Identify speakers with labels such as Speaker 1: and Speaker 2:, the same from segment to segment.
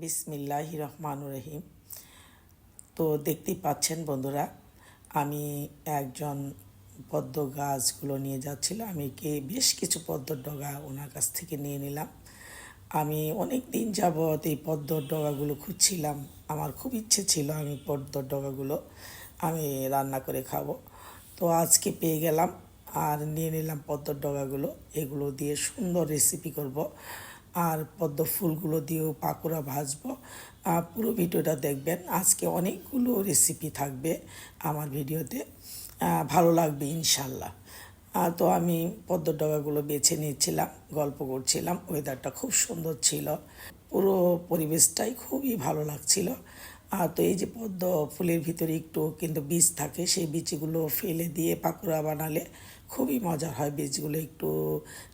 Speaker 1: বিসমিল্লাহ রহমান রহিম। তো দেখতেই পাচ্ছেন বন্ধুরা, আমি একজন পদ্ম গাছগুলো নিয়ে যাচ্ছিল, আমি কে বেশ কিছু পদ্মর ডগা ওনার কাছ থেকে নিয়ে নিলাম। আমি অনেক দিন যাবৎ এই পদ্মর ডগাগুলো খুঁজছিলাম, আমার খুব ইচ্ছে ছিল আমি পদ্মর ডগাগুলো আমি রান্না করে খাব। তো আজকে পেয়ে গেলাম আর নিয়ে নিলাম পদ্মর ডগাগুলো, এগুলো দিয়ে সুন্দর রেসিপি করব। আর পদ্ম ফুলগুলো দিয়েও পাকোড়া ভাজব। আর পুরো ভিডিওটা দেখবেন। আজকে অনেকগুলো রেসিপি থাকবে আমার ভিডিওতে। ভালো লাগবে ইনশাল্লাহ। তো আমি পদ্ম ডগাগুলো বেছে নিয়েছিলাম, গল্প করছিলাম। ওয়েদারটা খুব সুন্দর ছিল। পুরো পরিবেশটাই খুবই ভালো লাগছিল। তো এই যে পদ্ম ফুলের ভিতরে একটু কিন্তু বীজ থাকে, সেই বীজগুলো ফেলে দিয়ে পাকোড়া বানালে খুবই মজার হয়, বীজগুলো একটু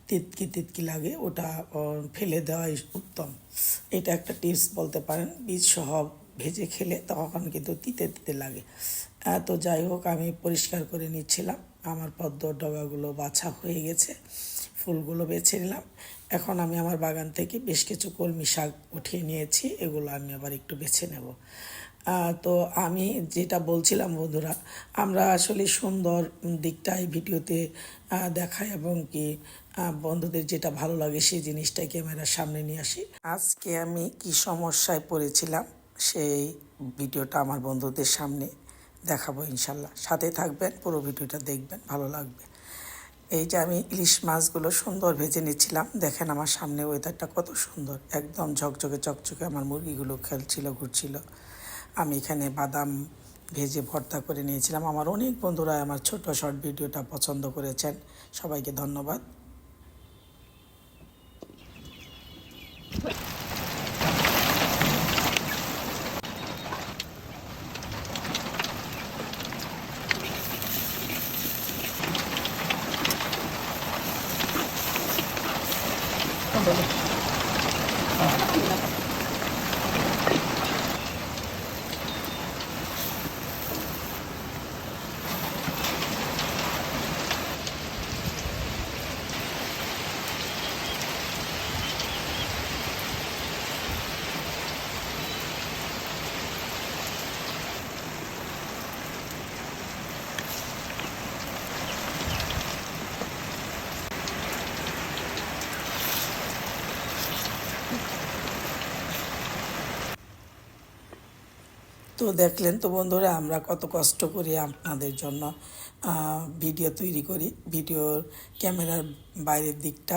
Speaker 1: তিতকি তিতকি লাগে, ওটা ফেলে দেওয়াই উত্তম। এটা একটা টিপস বলতে পারেন, বীজ সহ ভেজে খেলে তখন কিন্তু তিতে তিতে লাগে। তো যাই হোক, আমি পরিষ্কার করে নিচ্ছিলাম, আমার পদ্ম ডগাগুলো বাছা হয়ে গেছে। ফুলগুলো বেছে নিলাম। এখন আমি আমার বাগান থেকে বেশ কিছু কলমি শাক উঠিয়ে নিয়েছি, এগুলো আমি আবার একটু বেছে নেব। তো আমি যেটা বলছিলাম বন্ধুরা, আমরা আসলে সুন্দর দিকটা এই ভিডিওতে দেখাই এবং কি বন্ধুদের যেটা ভালো লাগে সেই জিনিসটাই ক্যামেরার সামনে নিয়ে আসি। আজকে আমি কি সমস্যায় পড়েছিলাম সেই ভিডিওটা আমার বন্ধুদের সামনে দেখাবো ইনশাল্লাহ। সাথে থাকবেন, পুরো ভিডিওটা দেখবেন, ভালো লাগবে। এই যে আমি ইলিশ মাছগুলো সুন্দর ভেজে নিচ্ছিলাম। দেখেন আমার সামনে ওয়েদারটা কত সুন্দর। একদম ঝকঝকে, চকচকে আমার মুরগিগুলো খেলছিল, ঘুরছিল। আমি এখানে বাদাম ভেজে ভর্তা করে নিয়েছিলাম। আমার অনেক বন্ধুরা আমার ছোট শর্ট ভিডিওটা পছন্দ করেছেন। সবাইকে ধন্যবাদ। 今度ね。তো দেখলেন তো বন্ধুরা, আমরা কত কষ্ট করি আপনাদের জন্য ভিডিও তৈরি করি। ভিডিওর ক্যামেরার বাইরের দিকটা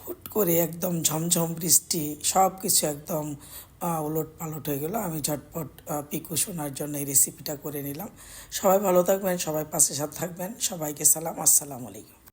Speaker 1: হুট করে একদম ঝমঝম বৃষ্টি সব কিছু একদম উলট পালট হয়ে গেল। আমি ঝটপট পিকু শোনার জন্য এই রেসিপিটা করে নিলাম। সবাই ভালো থাকবেন, সবাই পাশে সাথে থাকবেন, সবাইকে সালাম, আসসালামু আলাইকুম।